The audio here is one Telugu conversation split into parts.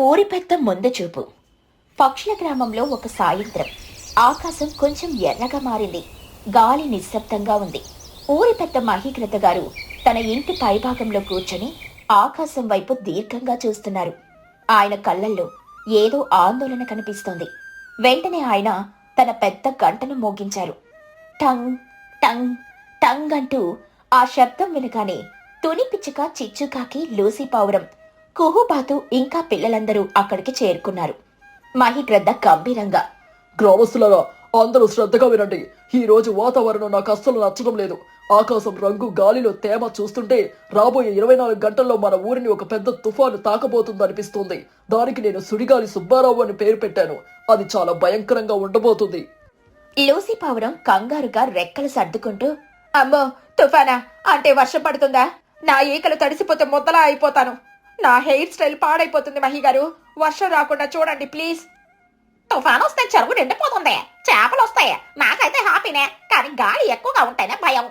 ఊరి పెద్ద ముందు పక్షుల గ్రామంలో ఒక సాయంత్రం ఆకాశం కొంచెం ఎర్రగా మారింది. గాలి నిశ్శబ్దంగా ఉంది. ఊరి పెద్ద మహీకృత గారు తన ఇంటి పైభాగంలో కూర్చొని ఆకాశం వైపు దీర్ఘంగా చూస్తున్నారు. ఆయన కళ్ళల్లో ఏదో ఆందోళన కనిపిస్తోంది. వెంటనే ఆయన తన పెద్ద గంటను మోగించారు. టంగ్ టంగ్ టంగ్ అంటూ ఆ శబ్దం వినగానే తుని పిచ్చుక చిచ్చుకాకి లూసీ పావురం కుహుబాతు ఇంకా పిల్లలందరూ అక్కడికి చేరుకున్నారు. మహిగ్రద్ద గంభీరంగా గ్రామస్తులారా అందరూ శ్రద్ధగా వినండి. ఈ రోజు వాతావరణం నాకు అస్సలు నచ్చడం లేదు. ఆకాశం రంగు గాలిలో తేమ చూస్తుంటే రాబోయే ఇరవై నాలుగు గంటల్లో మన ఊరిని ఒక పెద్ద తుఫాను తాకబోతుంది అనిపిస్తుంది దానికి నేను సుడిగాలి సుబ్బారావు అని పేరు పెట్టాను. అది చాలా భయంకరంగా ఉండబోతుంది. లూసి పావురం కంగారుగా రెక్కలు సర్దుకుంటూ అమ్మో తుఫానా అంటే వర్షం పడుతుందా? నా ఈకలు తడిసిపోతే ముద్దలా అయిపోతాను. నా హెయిర్ స్టైల్ పాడైపోతుంది మహి గారు. వర్షం రాకుండా చూడండి ప్లీజ్. తుఫాను వస్తే చెరువు నిండిపోతుంది. చేపలు వస్తాయి నాకైతే హ్యాపీనే కానీ గాలి ఎక్కువగా ఉంటేనే భయం.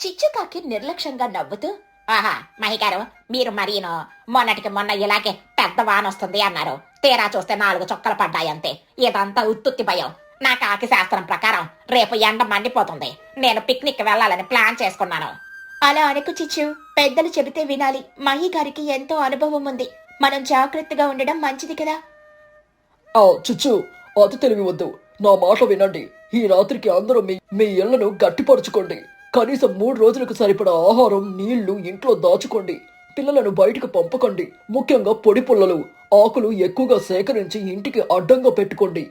చిచ్చుకాకి నిర్లక్ష్యంగా నవ్వుతూ ఆహా మహిగారు మీరు మరీను. మొన్నటికి మొన్న ఇలాగే పెద్ద వాన వస్తుంది అన్నారు. తీరా చూస్తే నాలుగు చొక్కలు పడ్డాయంతే. ఇదంతా ఉత్తుత్తి భయం. నా కాకి శాస్త్రం ప్రకారం రేపు ఎండ మండిపోతుంది. నేను పిక్నిక్ వెళ్ళాలని ప్లాన్ చేసుకున్నాను. అలా అనకు చిచ్చు పెద్దలు చెబితే వినాలి. మహి గారికి ఎంతో అనుభవం ఉంది. మనం జాగ్రత్తగా ఉండడం మంచిది కదా? ఆ చుచ్చు అతి తెలివి వద్దు. నా మాట వినండి. ఈ రాత్రికి అందరూ మీ మీ ఇళ్ళను గట్టిపరుచుకోండి. కనీసం మూడు రోజులకు సరిపడా ఆహారం నీళ్ళు ఇంట్లో దాచుకోండి. పిల్లలను బయటకు పంపకండి. ముఖ్యంగా పొడి పుల్లలు ఆకులు ఎక్కువగా సేకరించి ఇంటికి అడ్డంగా పెట్టుకోండి.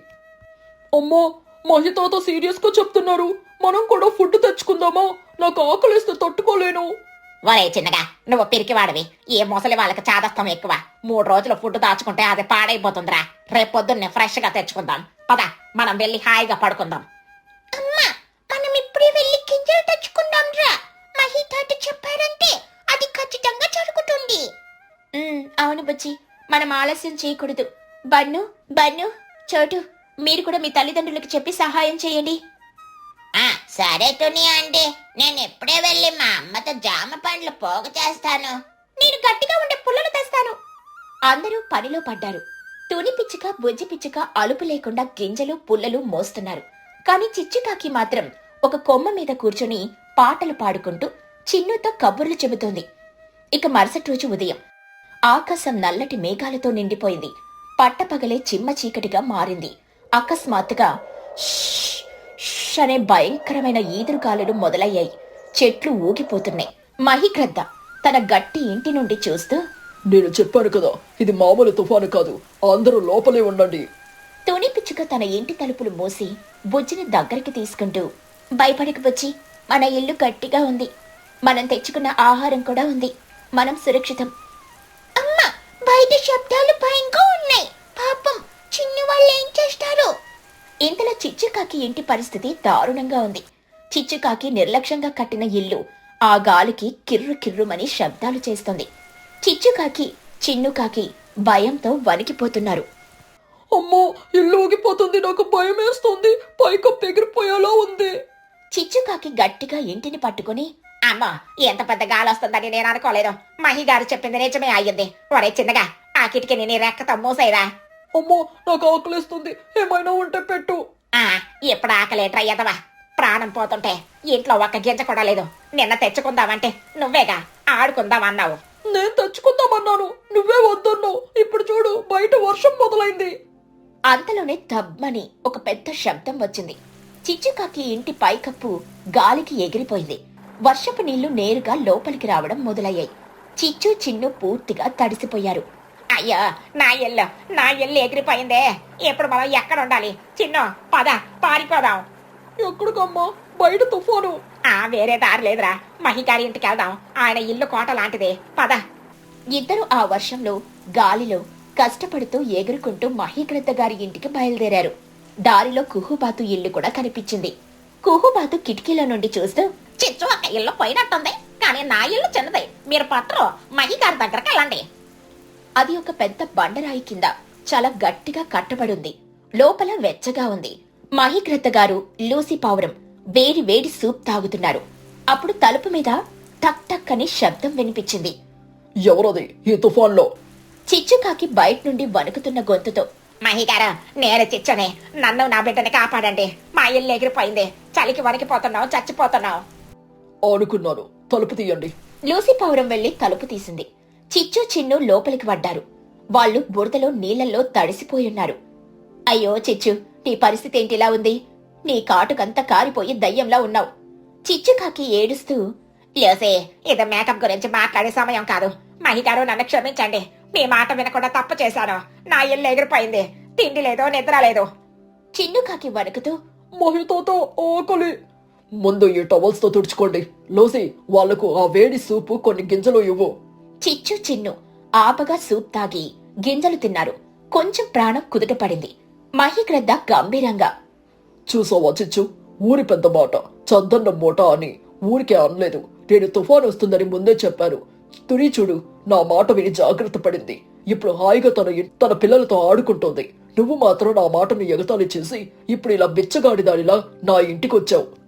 అమ్మో మహితాత సీరియస్గా చెప్తున్నారు. మనం కూడా ఫుడ్ తెచ్చుకుందామా? నాకు ఆకలిస్తే తట్టుకోలేను. ఒరే చిన్నగా నువ్వు పిరికివాడివి. ఏ ముసలి వాళ్ళకి చాదస్తం ఎక్కువ. మూడు రోజులు ఫుడ్ దాచుకుంటే అది పాడైపోతుందిరా. రేపు పొద్దున్నే ఫ్రెష్గా తెచ్చుకుందాం. పద మనం వెళ్ళి హాయిగా పడుకుందాం. అమ్మా మనం ఇప్పుడే వెళ్ళి గింజలు తెచ్చుకుందాం రా మహి తాత చెప్పారంటే అది ఖచ్చితంగా జరుగుతుంది. అవును బుజ్జి. మనం ఆలస్యం చేయకూడదు. బన్ను బన్ను చోటు మీరు కూడా మీ తల్లిదండ్రులకు చెప్పి సహాయం చేయండి. సరే తుని అంటే నేను ఇప్పుడే వెళ్ళి మా అమ్మతో జామ పండ్లు పోగు చేస్తాను. నేను గట్టిగా ఉండే పుల్లలు తెస్తాను. అందరూ పనిలో పడ్డారు. తుని పిచ్చుక బుజ్జి పిచ్చుక అలుపు లేకుండా గింజలు పుల్లలు మోస్తున్నారు. కాని చిచ్చుకాకి మాత్రం ఒక కొమ్మ మీద కూర్చుని పాటలు పాడుకుంటూ చిన్నుతో కబుర్లు చెబుతోంది. ఇక మరుసటి రోజు ఉదయం ఆకాశం నల్లటి మేఘాలతో నిండిపోయింది. పట్టపగలే చిమ్మ చీకటిగా మారింది. అకస్మాత్తుగా ష్ అనే భయంకరమైన ఈదురుగాలులు మొదలయ్యాయి. చెట్లు ఊగిపోతున్నాయి. మహిగ్రద్ద తన గట్టి ఇంటి నుండి చూస్తూ నేను చెప్పాను కదా ఇది మామూలు తుఫాను కాదు. అందరూ లోపలే ఉండండి. తుని పిచ్చుక తన ఇంటి తలుపులు మూసి బుజ్జిని దగ్గరికి తీసుకుంటూ భయపడకు బుజ్జి మన ఇల్లు గట్టిగా ఉంది. మనం తెచ్చుకున్న ఆహారం కూడా ఉంది. మనం సురక్షితం. అమ్మా బయట శబ్దాలు భయంగా ఉన్నాయి పాపం చిన్ని వాళ్ళు ఏం చేస్తారు ఇంతలో చిచ్చుకాకి ఇంటి పరిస్థితి దారుణంగా ఉంది. చిచ్చుకాకి నిర్లక్ష్యంగా కట్టిన ఇల్లు ఆ గాలికి కిర్రు కిర్రుమని శబ్దాలు చేస్తుంది. చిచ్చుకాకి చిన్నుకాకి భయంతో వణికిపోతున్నారు. అమ్మో ఇల్లు ఊగిపోతుంది నాకు భయం వేస్తుంది పైకప్పు ఎగిరిపోయేలా ఉంది. చిచ్చుకాకి గట్టిగా ఇంటిని పట్టుకుని అమ్మో ఎంత పెద్ద గాలి వస్తుందని నేను అనుకోలేదు. మహి గారు చెప్పింది నిజమే అయ్యింది. ఒరే చిన్నగా ఆ కిటికీని నీ రెక్కతో మూసేరా అమ్మో నాకు ఆకలిస్తుంది. ఏమైనా ఉంటే పెట్టు. ఆ ఇప్పుడు ఆకలేట్రా ఎదవా ప్రాణం పోతుంటే ఇంట్లో ఒక్క గింజ కూడా లేదు. నిన్న తెచ్చుకుందామంటే నువ్వేగా ఆడుకుందాం అన్నావు నేను తెచ్చుకుందామన్నాను. నువ్వే వద్దన్నావు. ఇప్పుడు చూడు బయట వర్షం మొదలైంది. అంతలోనే దబ్బని ఒక పెద్ద శబ్దం వచ్చింది. చిచ్చుకాకి ఇంటి పైకప్పు గాలికి ఎగిరిపోయింది. వర్షపు నీళ్ళు నేరుగా లోపలికి రావడం మొదలయ్యాయి. చిచ్చు చిన్ను పూర్తిగా తడిసిపోయారు. అయ్యో నా ఇల్లు నా ఇల్లు ఎగిరిపోయిందే. ఇప్పుడు మనం ఎక్కడ ఉండాలి చిన్న పద పారిపోదాం. ఎక్కడికమ్మా? బయట తుఫాను. ఆ వేరే దారి లేదురా. మహిగారి ఇంటికి వెళ్దాం. ఆయన ఇల్లు కోట లాంటిదే. పద. ఇద్దరు ఆ వర్షంలో గాలిలో కష్టపడుతూ ఎగురుకుంటూ మహీగ్రద్ద గారి ఇంటికి బయలుదేరారు. దారిలో కుహుబాతు ఇల్లు కూడా కనిపించింది. కుహుబాతు కిటికీలో నుండి చూస్తూ చిచ్చు ఒక ఇల్లు పోయినట్టుంది. కానీ నా ఇల్లు చిన్నదే. మీరు పట్టరు మహిగారి దగ్గరకు వెళ్ళండి. అది ఒక పెద్ద బండరాయి కింద చాలా గట్టిగా కట్టబడుంది. లోపల వెచ్చగా ఉంది. మహిగ్రద్ద గారు లూసి పావురం వేడి వేడి సూప్ తాగుతున్నారు. అప్పుడు తలుపు మీద టక్ టక్ అని శబ్దం వినిపించింది. ఎవరది? ఈ తుఫాన్లో? చిచ్చుకాకి బయట నుండి వణుకుతున్న గొంతుతో మహిగారు నేను చిచ్చనే నన్ను నా బిడ్డని కాపాడండి. మా ఇల్లు ఎగిరిపోయింది. చలికి వణికిపోతున్నావు చచ్చిపోతున్నావు. అనుకున్నాను తలుపు తీయండి. లూసీ పౌరం వెళ్ళి తలుపు తీసింది. చిచ్చు చిన్ను లోపలికి పడ్డారు. వాళ్ళు బురదలో నీళ్ళలో తడిసిపోయున్నారు. అయ్యో చిచ్చు నీ పరిస్థితి ఏంటిలా ఉంది? నీ కాటుకంతా కారిపోయి దయ్యంలా ఉన్నావు. చిచ్చుకాకి ఏడుస్తూ లేసే ఇది మేకప్ గురించి మాట్లాడే సమయం కాదు. మహిగారు నన్ను క్షమించండి. మీ మాట వినకుండా తప్పు చేశాను. నా ఇల్లు ఎగిరిపోయింది. తిండి లేదో నిద్ర లేదు. చిన్నుకాకి వణుకుతూ మహితాతో ఆకలి. ముందు ఈ టవల్స్తో తుడుచుకోండి. లోసి వాళ్ళకు ఆ వేడి సూపు కొన్ని గింజలు ఇవ్వు. చిచ్చు చిన్ను. ఆపగా సూప్ తాగి గింజలు తిన్నారు. కొంచెం ప్రాణం కుదుటపడింది. మహిగ్రద్ద గంభీరంగా చూసావా చిచ్చు? ఊరి పెద్ద మాట. చందన్న మూట అని ఊరికే అనలేదు. నేను తుఫాన్ వస్తుందని ముందే చెప్పాను. తుని చూడు నా మాట విని జాగ్రత్త పడింది. ఇప్పుడు హాయిగా తన తన పిల్లలతో ఆడుకుంటోంది. నువ్వు మాత్రం నా మాటను ఎగతాళి చేసి ఇప్పుడు ఇలా బిచ్చగాడి దానిలా నా ఇంటికొచ్చావు.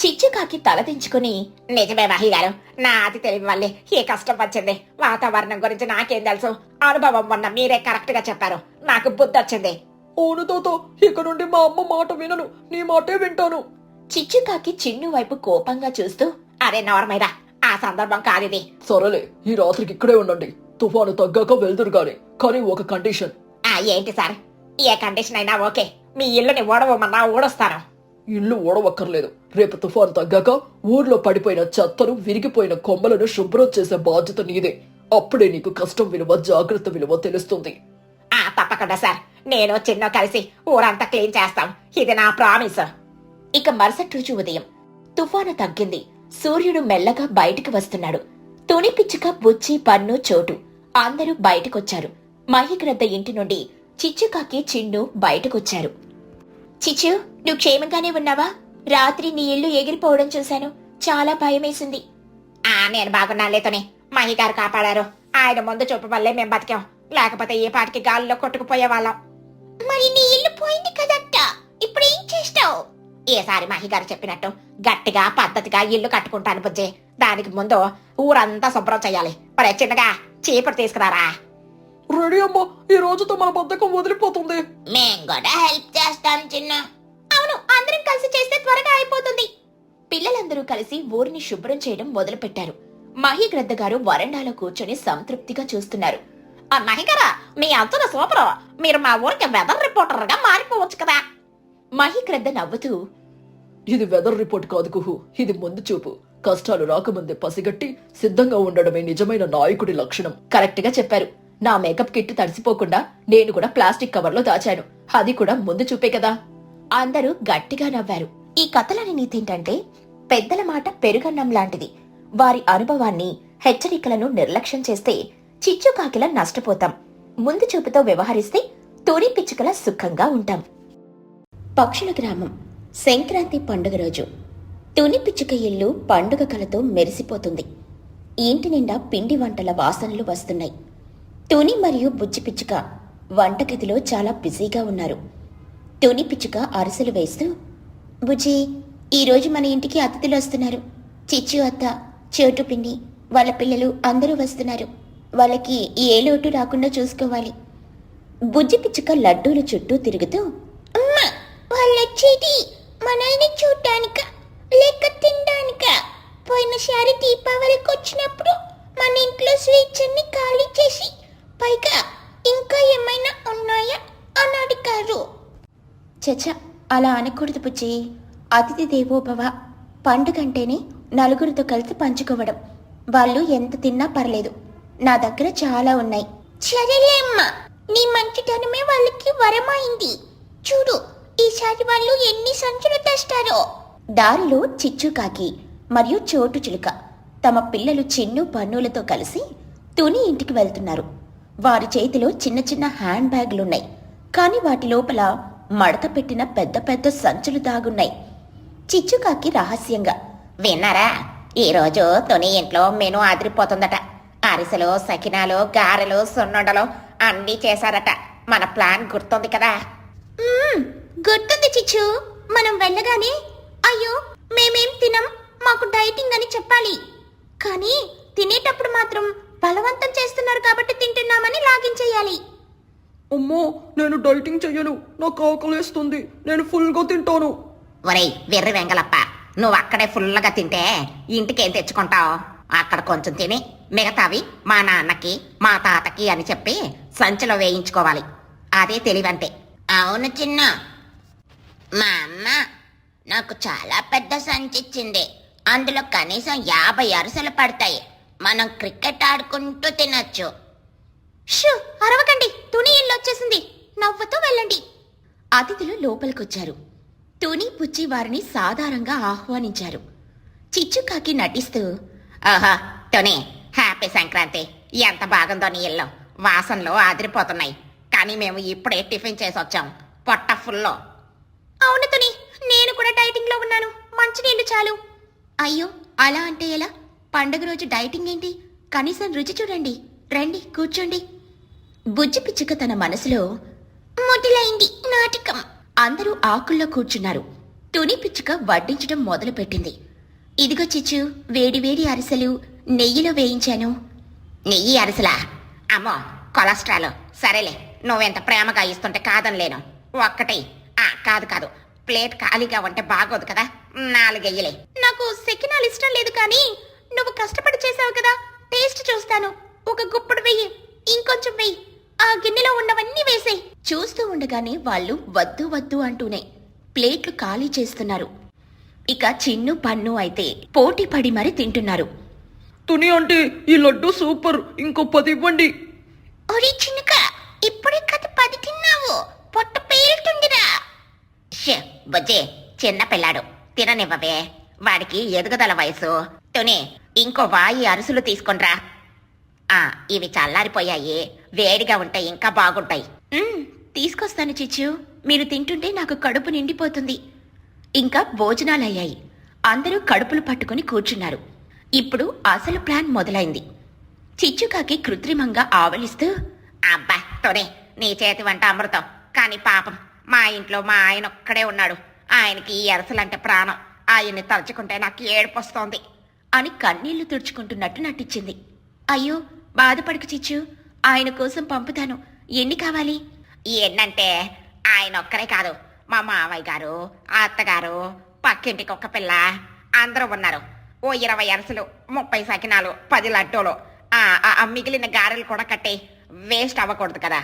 చిచ్చుకాకి తలదించుకుని నిజమే మహిగారు నా అతి తెలివి వల్లే ఈ కష్టం వచ్చింది. వాతావరణం గురించి నాకేం తెలుసు? అనుభవం మొన్న మీరే కరెక్ట్గా చెప్పారు. నాకు బుద్ధి వచ్చింది. అవును తాత ఇక నుండి మా అమ్మ మాట వినను. నీ మాటే వింటాను. చిచ్చుకాకి చిన్ను వైపు కోపంగా చూస్తూ అరే నార్మైరా ఆ సందర్భం కాదిది సరేలే ఈ రాత్రికి ఇక్కడే ఉండండి. తుఫాను తగ్గాక వెళ్దురు గాని కానీ ఒక కండిషన్ ఆ ఏంటి సార్? ఏ కండిషన్ అయినా ఓకే. మీ ఇల్లుని ఓడవమన్నా ఓడొస్తాను. ఇల్లు ఓడవక్కర్లేదు. రేపు తుఫాన్ తగ్గాక ఊర్లో పడిపోయిన చెత్తను విరిగిపోయిన కొమ్మలను శుభ్రం చేసే బాధ్యత నీదే. అప్పుడే నీకు కష్టం విలువ జాగ్రత్త విలువ తెలుస్తుంది. ఆ తప్పకుండా సార్. నేను చిన్న కలిసి ఊరంతా క్లీన్ చేస్తాం. ఇది నా ప్రామిస్. ఇక మరుసటి రోజు ఉదయం తుఫాను తగ్గింది. సూర్యుడు మెల్లగా బయటికి వస్తున్నాడు. తుని పిచ్చుక బుచ్చి పన్ను చోటు అందరూ బయటకొచ్చారు. మహిగ్రద్ద ఇంటి నుండి చిచ్చుకాకి చిన్ను బయటకొచ్చారు. చిచ్చు నువ్వు క్షేమంగానే ఉన్నావా? రాత్రి నీ ఇల్లు ఎగిరిపోవడం చూశాను. చాలా భయమేసింది. ఆ నేను బాగున్నాలేతోనే మహి గారు కాపాడారు. ఆయన ముందు చూపు వల్లే మేం బతికాం. లేకపోతే ఈ పాటికి గాలిలో కొట్టుకుపోయే వాళ్ళం. మరి నీ ఇల్లు పోయింది కదట్ట ఇప్పుడు ఏం చేస్తావు? ఈసారి మహి గారు చెప్పినట్టు గట్టిగా పద్ధతిగా ఇల్లు కట్టుకుంటాను బుజ్జి. దానికి ముందు ఊరంతా శుభ్రం చేయాలి. మరి చిన్నగా చీపురు తీసుకురారా? రెడీ అమ్మా ఈ రోజుతో మన బద్ధకం వదిలిపోతుంది. మేం కూడా హెల్ప్ చేస్తాం చిన్న. అవును అందరం కలిసి చేస్తే త్వరగా అయిపోతుంది. పిల్లలందరూ కలిసి ఊరిని శుభ్రం చేయడం మొదలుపెట్టారు. మహిగ్రద్ద గారు వరండాలో కూర్చొని సంతృప్తిగా చూస్తున్నారు. ఆ మహి గారా మీ అంచున సూపరు. మీరు మా ఊరికి వెదర్ రిపోర్టర్గా మారిపోవచ్చు కదా. మహిగ్రద్ద నవ్వుతూ ఇది వెదర్ రిపోర్ట్ కాదు కుహు ఇది ముందు చూపు. కష్టాలు రాకముందే పసిగట్టి సిద్ధంగా ఉండడమే నిజమైన నాయకుడి లక్షణం. కరెక్ట్గా చెప్పారు. నా మేకప్ కిట్ తడిసిపోకుండా నేను కూడా ప్లాస్టిక్ కవర్లో దాచాను. అది కూడా ముందు చూపే కదా. అందరూ గట్టిగా నవ్వారు. ఈ కథలని నీతేంటంటే పెద్దల మాట పెరుగన్నం లాంటిది. వారి అనుభవాన్ని హెచ్చరికలను నిర్లక్ష్యం చేస్తే చిచ్చుకాకిలా నష్టపోతాం. ముందు చూపుతో వ్యవహరిస్తే తోడి పిచ్చుకల సుఖంగా ఉంటాం. పక్షుల గ్రామం సంక్రాంతి పండుగ రోజు. తుని పిచ్చుక ఇల్లు పండుగ కలతో మెరిసిపోతుంది. ఇంటి నిండా పిండి వంటల వాసనలు వస్తున్నాయి. తుని మరియు బుజ్జి పిచ్చుక వంటగదిలో చాలా బిజీగా ఉన్నారు. తుని పిచ్చుక అరిసెలు వేస్తూ బుజ్జి ఈరోజు మన ఇంటికి అతిథులు వస్తున్నారు. చిచ్చు అత్త చోటు పిండి వాళ్ళ పిల్లలు అందరూ వస్తున్నారు. వాళ్ళకి ఏ లోటు రాకుండా చూసుకోవాలి. బుజ్జి పిచ్చుక లడ్డూల చుట్టూ తిరుగుతూ అమ్మా వాళ్ళొచ్చేది మనల్ని చూడటానిక లేక తినడానిక పోయినసారి దీపావళికి వచ్చినప్పుడు మన ఇంట్లో స్వీట్స్ అన్ని ఖాళీ చేసి పైగా ఇంకా ఏమైనా ఉన్నాయా? అని అడిగారు. చచ అలా అనకూడదు బుజ్జి. అతిథి దేవోభవ పండుగంటేనే నలుగురితో కలిసి పంచుకోవడం. వాళ్ళు ఎంత తిన్నా పర్లేదు. నా దగ్గర చాలా ఉన్నాయి. సరేలే అమ్మా. నీ మంచితనమే వాళ్ళకి వరమైంది. చూడు ఈసారి వాళ్ళు ఎన్ని సంచులు తెస్తారో. దారిలో చిచ్చుకాకి మరియు చోటు చిలుక. తమ పిల్లలు చిన్ను పన్నులతో కలిసి తుని ఇంటికి వెళ్తున్నారు. వారి చేతిలో చిన్న చిన్న హ్యాండ్ బ్యాగులున్నాయి కానీ వాటి లోపల మడత పెట్టిన పెద్ద పెద్ద సంచులు దాగున్నాయి. చిచ్చుకాకి రహస్యంగా విన్నారా? ఈ రోజు తొని ఇంట్లో మెను ఆదిరిపోతుందట. అరిసెలో సకినాలు గారెలు సున్నుండలు అన్నీ చేశారట. మన ప్లాన్ గుర్తుంది కదా? గుర్తుంది చిచ్చు. మనం వెళ్ళగానే అయ్యో మేమేం తినం? మాకు డైటింగ్ అని చెప్పాలి. కానీ తినేటప్పుడు మాత్రం బలవంతం చేస్తున్నారు కాబట్టి తింటున్నామని లాగించేయాలి అమ్మో నేను డైటింగ్ చెయ్యను. నాకు ఆకలేస్తుంది నేను ఫుల్గా తింటాను. ఒరేయ్ వెర్రి వెంగలప్ప. నువ్వు అక్కడే ఫుల్గా తింటే ఇంటికేం తెచ్చుకుంటావు? అక్కడ కొంచెం తిని మిగతావి మా నాన్నకి మా తాతకి అని చెప్పి సంచిలో వేయించుకోవాలి. అదే తెలివంటే అవును చిన్న. మా అమ్మ నాకు చాలా పెద్ద సంచి ఇచ్చింది అందులో కనీసం యాభై అరిసెలు పడతాయి. మనం క్రికెట్ ఆడుకుంటూ తినొచ్చు. షూ అరవకండి. తుని ఇల్లు వచ్చేసింది. నవ్వుతూ వెళ్ళండి. అతిథులు లోపలికొచ్చారు. తుని పుచ్చి వారిని సాధారణంగా ఆహ్వానించారు. చిచ్చుకాకి నటిస్తూ ఆహా తుని హ్యాపీ సంక్రాంతి. ఎంత బాగుందో నీ ఇల్లు. వాసనలో ఆదిరిపోతున్నాయి. కానీ మేము ఇప్పుడే టిఫిన్ చేసి వచ్చాం పొట్ట ఫుల్లో. అవును తుని నేను కూడా డైటింగ్లో ఉన్నాను ఉన్నాను. మంచినీళ్ళు చాలు. అయ్యో అలా అంటే ఎలా? పండుగ రోజు డైటింగ్ ఏంటి? కనీసం రుచి చూడండి. రండి కూర్చోండి. బుజ్జి పిచ్చుక తన మనసులో మొదలైంది నాటకం. అందరూ ఆకుల్లో కూర్చున్నారు. తుని పిచ్చుక వడ్డించడం మొదలుపెట్టింది. ఇదిగో చిచ్చు వేడివేడి అరిసెలు నెయ్యిలో వేయించాను. నెయ్యి అరిసెలా? అమ్మో కొలెస్ట్రాల్. సరేలే నువ్వెంత ప్రేమగా ఇస్తుంటే కాదనిలేను. ఒక్కటే. ఆ కాదు కాదు. ప్లేట్ ఖాళీగా ఉంటే బాగోదు కదా. నాలుగెయ్యలే. నాకు సెకినాలు ఇష్టం లేదు కానీ నువ్వు కష్టపడి చేసావు కదా టేస్ట్ చూస్తాను. ఒక గుప్పుడు వెయ్యి ఇంకొంచెం వెయ్యి. ఆ గిన్నెలో ఉన్నవన్నీ వేసేయ్. చూస్తూ ఉండగానే వాళ్ళు వద్దు వద్దు అంటూనే ప్లేట్లు ఖాళీ చేస్తున్నారు. ఇక చిన్ను పన్ను అయితే పోటీ పడి మరి తింటున్నారు. తుని అంటే ఈ లడ్డు సూపర్. ఇంకో పది ఇవ్వండి. ఒరే చిన్నుక ఇప్పుడే కథ పది తిన్నావు. పొట్ట పేలుతుందిరా. బుజ్జే చిన్న పిల్లాడు. తిననివ్వవే. వాడికి ఎదుగుదల వయసు. చెప్తూనే ఇంకో వాయి అరుసులు తీసుకొనిరా. ఆ ఇవి చల్లారిపోయాయి. వేడిగా ఉంటే ఇంకా బాగుంటాయి. తీసుకొస్తాను చిచ్చు. మీరు తింటుంటే నాకు కడుపు నిండిపోతుంది. ఇంకా భోజనాలయ్యాయి. అందరూ కడుపులు పట్టుకుని కూర్చున్నారు. ఇప్పుడు అసలు ప్లాన్ మొదలైంది. చిచ్చుకాకి కృత్రిమంగా ఆవలిస్తూ అబ్బా తొనే నీ చేతి వంట అమృతం. కానీ పాపం మా ఇంట్లో మా ఆయన ఒక్కడే ఉన్నాడు. ఆయనకి ఈ అరసలంటే ప్రాణం. ఆయన్ని తలుచుకుంటే నాకు ఏడుపొస్తోంది. అని కన్నీళ్ళు తుడుచుకుంటున్నట్టు నటించింది. అయ్యో బాధపడుకు చిచ్చు. ఆయన కోసం పంపుతాను. ఎన్ని కావాలి? ఎన్నంటే ఆయన ఒక్కరే కాదు. మా మావయ్య గారు అత్తగారు పక్కింటికి ఒక్క పిల్ల. అందరూ ఉన్నారు. ఓ ఇరవై అరసలు ముప్పై సకినాలు పది లడ్డూలు. ఆ మిగిలిన గారెలు కూడా కట్టే వేస్ట్ అవ్వకూడదు కదా.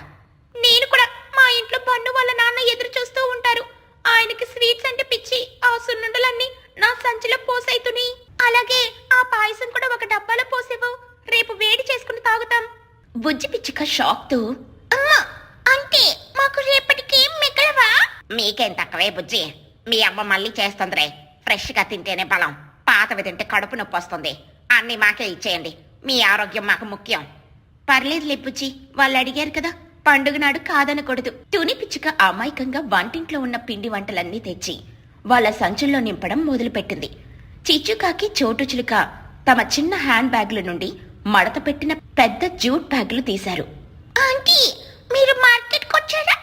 నేను కూడా మా ఇంట్లో పన్ను వాళ్ళ నాన్న ఎదురు చూస్తూ ఉంటారు. ఆయనకి స్వీట్స్ అంటే పిచ్చి ఆ సున్నుండలన్నీ నా సంచిలో పోసైతుని. అలాగే ఆ పాయసం కూడా ఒక డబ్బాలో పోసేవు రేపు వేడి చేసుకుని తాగుతాం. బుజ్జి పిచ్చుక షాక్తో అమ్మా అంటే మాకు రేపటికి మిగలవా? మీకేం తక్కువే బుజ్జి? మీ అమ్మ మళ్ళీ చేస్తుందిరే. ఫ్రెష్గా తింటేనే బలం. పాతవి తింటే కడుపు నొప్పి వస్తుంది. అన్ని మాకే ఇచ్చేయండి. మీ ఆరోగ్యం మాకు ముఖ్యం. పర్లేదు బుజ్జి వాళ్ళు అడిగారు కదా. పండుగ నాడు కాదనకూడదు. తుని పిచ్చుక అమాయకంగా వంటింట్లో ఉన్న పిండి వంటలన్నీ తెచ్చి వాళ్ళ సంచుల్లో నింపడం మొదలుపెట్టింది. చిచ్చుకాకి చోటు చిలుక. తమ చిన్న హ్యాండ్ బ్యాగుల నుండి మడత పెట్టిన పెద్ద జూట్ బ్యాగులు తీశారు. ఆంటీ మీరు మార్కెట్కి వచ్చారా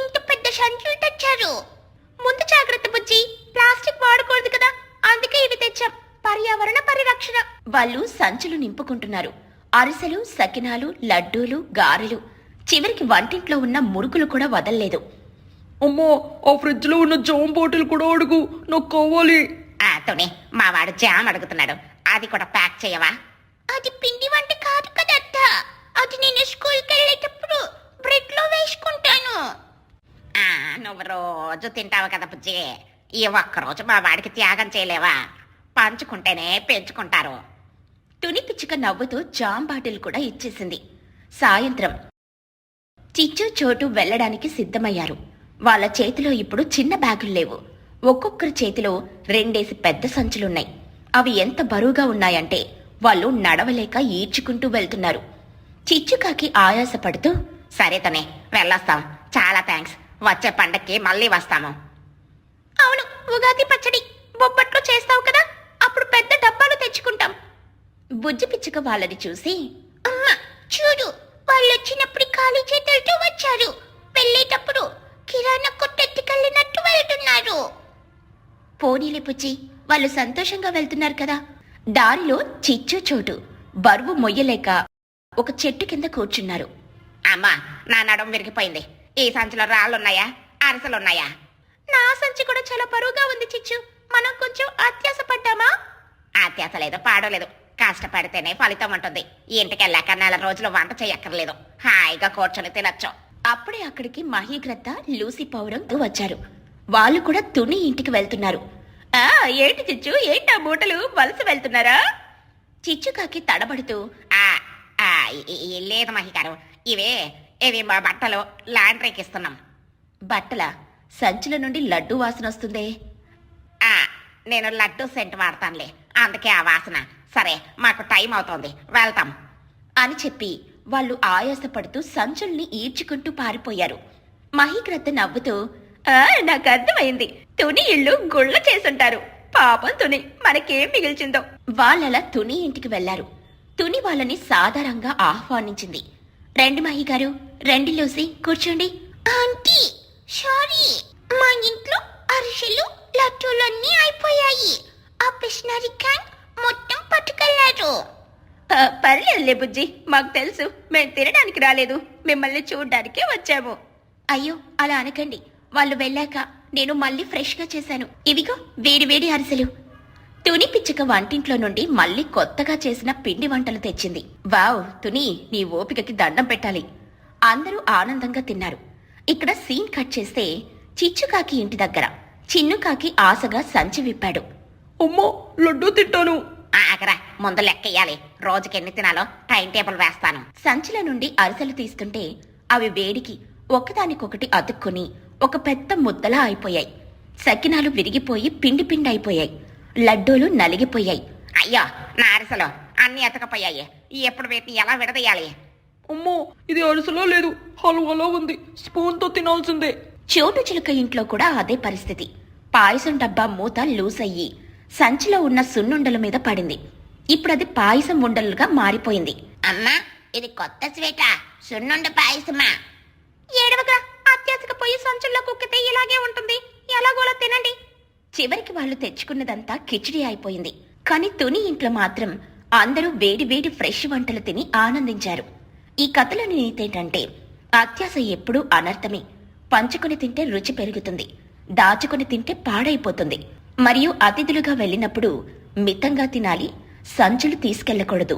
ఇంత పెద్ద సంచులు తెచ్చారు. ముందు జాగ్రత్త బుజ్జి ప్లాస్టిక్ వాడకూడదు కదా అందుకే ఇవి తెచ్చాం. పర్యావరణ పరిరక్షణ. వాళ్ళు సంచులు నింపుకుంటున్నారు. అరిసెలు సకినాలు లడ్డూలు గారెలు. చివరికి వంటింట్లో ఉన్న మురుకులు కూడా వదల్లేదు. అమ్మో ఆ ఫ్రిడ్జ్లో ఉన్న జామ్ బాటిల్ కూడా అడుగు నాకు కావాలి తోనే. మా వాడు జామ్ అడుగుతున్నాడు. అది కూడా ప్యాక్ చేయవా? అది పిండి వంట కాదు కదత్త. అది నేను స్కూల్కి వెళ్ళేటప్పుడు బ్రెడ్లో వేసుకుంటాను. ఆ, నువ్వు రోజు తింటావు కదా బుజ్జి. ఈ ఒక్కరోజు మా వాడికి త్యాగం చేయలేవా? పంచుకుంటేనే పెంచుకుంటారు. తుని పిచ్చుక నవ్వుతూ జామ్ బాటిల్ కూడా ఇచ్చేసింది. సాయంత్రం చిచ్చు చోటు వెళ్ళడానికి సిద్ధమయ్యారు. వాళ్ళ చేతిలో ఇప్పుడు చిన్న బ్యాగులు లేవు. ఒక్కొక్కరి చేతిలో రెండేసి పెద్ద సంచులున్నాయి. అవి ఎంత బరువుగా ఉన్నాయంటే వాళ్ళు నడవలేక ఈడ్చుకుంటూ వెళ్తున్నారు. చిచ్చుకాకి ఆయాసపడుతూ సరే తనే వెళ్ళొస్తాం. చాలా థ్యాంక్స్ వచ్చే పండక్కి మళ్ళీ వస్తాము. అవును ఉగాది పచ్చడి బొబ్బట్లు చేస్తావు కదా అప్పుడు పెద్ద డబ్బాలు తెచ్చుకుంటాం. బుజ్జి పిచ్చుక వాళ్ళని చూసి అమ్మ చూడు వాళ్ళు వచ్చినప్పుడు ఖాళీ చేతులతో వచ్చారు. వెళ్ళేటప్పుడు కిరాణా కొట్టెత్తికెళ్ళినట్టు వెళ్తున్నారు. పోనీలే పుచ్చి వాళ్ళు సంతోషంగా వెళ్తున్నారు కదా. దారిలో చిచ్చు చోటు. బరువు మొయ్యలేక ఒక చెట్టు కింద కూర్చున్నారు. అమ్మా నా నడుం విరిగిపోయింది. ఈ సంచిలో రాళ్ళున్నాయా? అరసలున్నాయా? నా సంచి కూడా చాలా బరువుగా ఉంది చిచ్చు. మనం కొంచెం అత్యాస పడ్డామా అత్యాస లేదు. పాడలేదు కష్టపడితేనే ఫలితం ఉంటుంది. ఇంటికెళ్ళాక నెల రోజులు వంట చేయక్కర్లేదు. హాయిగా కూర్చొని తినొచ్చు. అప్పుడే అక్కడికి మహీగ్రద్ద లూసి పౌరం వచ్చారు. వాళ్ళు కూడా తుని ఇంటికి వెళ్తున్నారు. ఆ ఏంటి చిచ్చు? ఏంటి ఆ మూటలు? వలస వెళ్తున్నారా? చిచ్చుకాకి తడబడుతూ ఆ ఆ, లేదు మహికారు ఇవే ఇవి మా బట్టలు. లాండ్రీకి ఇస్తున్నాం. బట్టల సంచుల నుండి లడ్డు వాసన వస్తుందే. ఆ నేను లడ్డు సెంట్ వాడతానులే. అందుకే ఆ వాసన. సరే మాకు టైం అవుతోంది. వెళ్తాం. అని చెప్పి వాళ్ళు ఆయాసపడుతూ సంచుల్ని ఈడ్చుకుంటూ పారిపోయారు. మహీగ్రద్ద నవ్వుతూ నాకు అర్థమైంది. తుని ఇల్లు గుళ్ళ చేసుంటారు. పాపం తుని మనకేం మిగిల్చిందో. వాళ్ళలా తుని ఇంటికి వెళ్ళారు తుని వాళ్ళని సాధారణంగా ఆహ్వానించింది. రండి మహి గారు రండి లూసి కూర్చోండి. Aunty sorry. మా ఇంట్లో అరిసెలు లడ్డూలన్నీ అయిపోయాయి. ఆ పిషనరీ క్యాన్ మొత్తం పట్టుకెళ్ళారు. పర్లేదులే బుజ్జి మాకు తెలుసు. మేము తినడానికి రాలేదు. మిమ్మల్ని చూడడానికే వచ్చాము. అయ్యో అలా అనకండి. వాళ్ళు వెళ్ళాక నేను మళ్ళీ ఫ్రెష్గా చేశాను. ఇవిగో వేడి వేడి అరిసెలు. తుని పిచ్చుక వంటింట్లో నుండి మళ్ళీ కొత్తగా చేసిన పిండి వంటలు తెచ్చింది. వావ్ తుని నీ ఓపికకి దండం పెట్టాలి. అందరూ ఆనందంగా తిన్నారు. ఇక్కడ సీన్ కట్ చేస్తే చిచ్చుకాకి ఇంటి దగ్గర చిన్నుకాకి ఆశగా సంచి విప్పాడు. అమ్మో లడ్డు తింటాను. ఆగరా ముందు లెక్కెయ్యాలి రోజుకి ఎన్ని తినాలో టైం టేబుల్ వేస్తాను. సంచిల నుండి అరిసెలు తీస్తుంటే అవి వేడికి ఒకదానికొకటి అతుక్కుని ఒక పెద్ద ముద్దలా అయిపోయాయి. సకినాలు విరిగిపోయి పిండి పిండి అయిపోయాయి లడ్డూలు నలిగిపోయాయి. అయ్యో నా అరిసెలు అన్ని ఎతకపోయాయి. ఎప్పుడు వీటిని ఎలా విడదీయాలి? అమ్మో ఇది అరిసెలో లేదు. హల్వాలో ఉంది. స్పూన్తో తినాల్సిందే. చోటు చిలుక ఇంట్లో కూడా అదే పరిస్థితి. పాయసం డబ్బా మూత లూస్ అయ్యి సంచిలో ఉన్న సున్నుండల మీద పడింది. ఇప్పుడది పాయసం ఉండలుగా మారిపోయింది. అమ్మా ఇది కొత్త స్వీట? సున్నుండ పాయసమా? ఏడవగా అత్యాసక పోయి సంచుల్లో కుక్కితే ఇలాగే ఉంటుంది. ఎలాగోలా తినండి. చివరికి వాళ్ళు తెచ్చుకున్నదంతా కిచిడి అయిపోయింది. కానీ తుని ఇంట్లో మాత్రం అందరూ వేడి వేడి ఫ్రెష్ వంటలు తిని ఆనందించారు. ఈ కథలోని నీతేంటంటే అత్యాశ ఎప్పుడూ అనర్థమే. పంచుకుని తింటే రుచి పెరుగుతుంది. దాచుకుని తింటే పాడైపోతుంది. మరియు అతిథులుగా వెళ్ళినప్పుడు మితంగా తినాలి సంచులు తీసుకెళ్ళకూడదు